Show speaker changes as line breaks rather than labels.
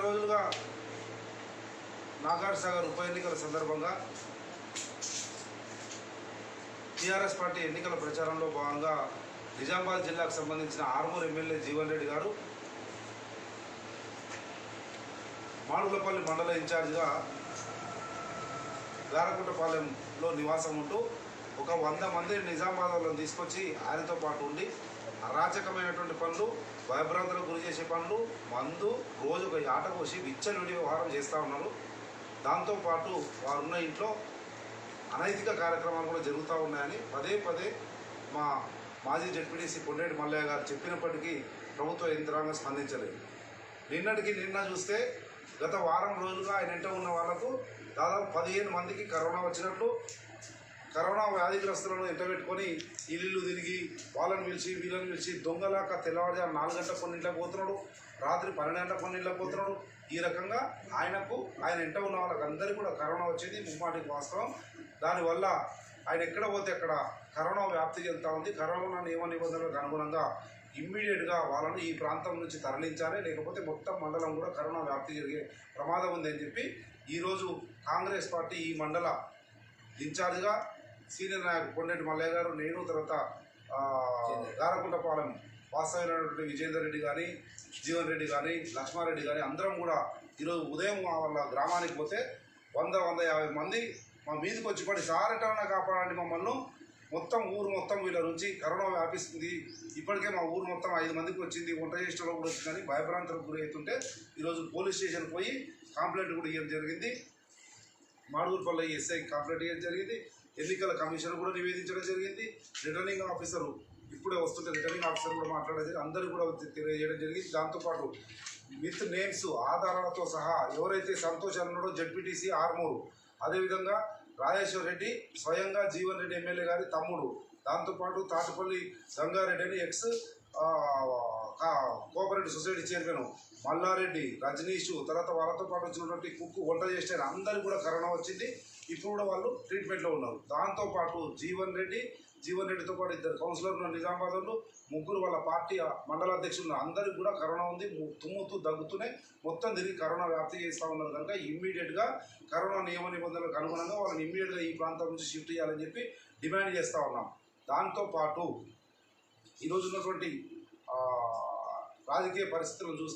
రోజులుగా నాగార్ సాగర్ ఉప ఎన్నికల సందర్భంగా టీఆర్ఎస్ పార్టీ ఎన్నికల ప్రచారంలో భాగంగా నిజామాబాద్ జిల్లాకు సంబంధించిన ఆర్మూర్ ఎమ్మెల్యే జీవన్ రెడ్డి గారు మాడుగులపల్లి మండల ఇన్ఛార్జిగా గారకుంటపాలెంలో నివాసం ఉంటూ ఒక వంద మంది నిజామాబాద్లో తీసుకొచ్చి ఆయనతో పాటు ఉండి అరాచకమైనటువంటి పనులు భయభ్రాంతులకు గురి చేసే పనులు మందు రోజు ఒక ఆట కోసి విచ్చలవిడి వ్యవహారం చేస్తూ ఉన్నారు. దాంతోపాటు వారున్న ఇంట్లో అనైతిక కార్యక్రమాలు కూడా జరుగుతూ ఉన్నాయని పదే పదే మా మాజీ జడ్పీటీసీ పొండేటి మల్లయ్య గారు చెప్పినప్పటికీ ప్రభుత్వ యంత్రాంగం స్పందించలేదు. నిన్నటికి నిన్న చూస్తే గత వారం రోజులుగా ఆయన ఇంట ఉన్న వాళ్ళకు దాదాపు పదిహేను మందికి కరోనా వచ్చినట్లు కరోనా వ్యాధిగ్రస్తులను ఎంటబెట్టుకొని ఇల్లు తిరిగి వాళ్ళని పిలిచి వీళ్ళని పిలిచి దొంగలాక తెల్లవారుజాము నాలుగు గంటల కొన్నింట్లకు పోతున్నాడు. రాత్రి పన్నెండు గంటల కొన్నింట్లకు పోతున్నాడు. ఈ రకంగా ఆయనకు ఆయన ఇంట ఉన్న వాళ్ళకందరికీ కూడా కరోనా వచ్చేది ముమ్మాటికి వాస్తవం. దానివల్ల ఆయన ఎక్కడ పోతే అక్కడ కరోనా వ్యాప్తి చెందుతూ ఉంది. కరోనా నియమ నిబంధనలకు అనుగుణంగా ఇమ్మీడియట్గా వాళ్ళను ఈ ప్రాంతం నుంచి తరలించాలి. లేకపోతే మొత్తం మండలం కూడా కరోనా వ్యాప్తి జరిగే ప్రమాదం ఉందని చెప్పి ఈరోజు కాంగ్రెస్ పార్టీ ఈ మండల ఇన్ఛార్జ్గా సీనియర్ నాయకుడు కొండేటి మల్లయ్య గారు నేను తర్వాత గారకుంటపాలెం వాస్తవమైనటువంటి విజేందర్ రెడ్డి కానీ జీవన్ రెడ్డి కానీ లక్ష్మారెడ్డి కానీ అందరం కూడా ఈరోజు ఉదయం వాళ్ళ గ్రామానికి పోతే వంద వంద యాభై మంది మా మీదకి వచ్చి పడి సారటన్నా కాపాడండి మమ్మల్ని. మొత్తం ఊరు మొత్తం వీళ్ళ నుంచి కరోనా వ్యాపిస్తుంది. ఇప్పటికే మా ఊరు మొత్తం ఐదు మందికి వచ్చింది. వంట చేసిన కూడా వచ్చిందని భయభ్రాంతులకు గురి అవుతుంటే ఈరోజు పోలీస్ స్టేషన్ పోయి కంప్లైంట్ కూడా ఇవ్వడం జరిగింది. మాడుగులపల్లి ఎస్ఐ కంప్లైంట్ చేయడం జరిగింది. ఎన్నికల కమిషన్ కూడా నివేదించడం జరిగింది. రిటర్నింగ్ ఆఫీసర్ ఇప్పుడే వస్తుంటే రిటర్నింగ్ ఆఫీసర్ కూడా మాట్లాడడం జరిగింది. అందరూ కూడా తెలియజేయడం జరిగింది. దాంతోపాటు విత్ నేమ్స్ ఆధారాలతో సహా ఎవరైతే సంతోష్ అన్నాడో జడ్పీటీసీ ఆర్మూరు అదేవిధంగా రాజేశ్వర్ రెడ్డి స్వయంగా జీవన్ రెడ్డి ఎమ్మెల్యే గారి తమ్ముడు దాంతోపాటు తాటపల్లి గంగారెడ్డి అని ex cooperative society chairman Mallareddy Rajaneesh తర్వాత వాళ్ళతో పాటు వచ్చినటువంటి కుక్కు వంట చేసిన అందరికీ కూడా కరోనా వచ్చింది. ఇప్పుడు కూడా వాళ్ళు ట్రీట్మెంట్లో ఉన్నారు. దాంతోపాటు జీవన్ రెడ్డి జీవన్ రెడ్డితో పాటు ఇద్దరు కౌన్సిలర్లు నిజామాబాద్లో. ముగ్గురు వాళ్ళ పార్టీ మండల అధ్యక్షులు అందరికీ కూడా కరోనా ఉంది. తుమ్ముతూ దగ్గుతూనే మొత్తం తిరిగి కరోనా వ్యాప్తి చేస్తూ ఉన్నారు కనుక ఇమ్మీడియట్గా కరోనా నియమ నిబంధనలకు అనుగుణంగా వాళ్ళని ఇమ్మీడియట్గా ఈ ప్రాంతం నుంచి షిఫ్ట్ చేయాలని చెప్పి డిమాండ్ చేస్తూ ఉన్నాం. దాంతోపాటు ఈరోజు ఉన్నటువంటి రాజకీయ పరిస్థితులను చూస్తే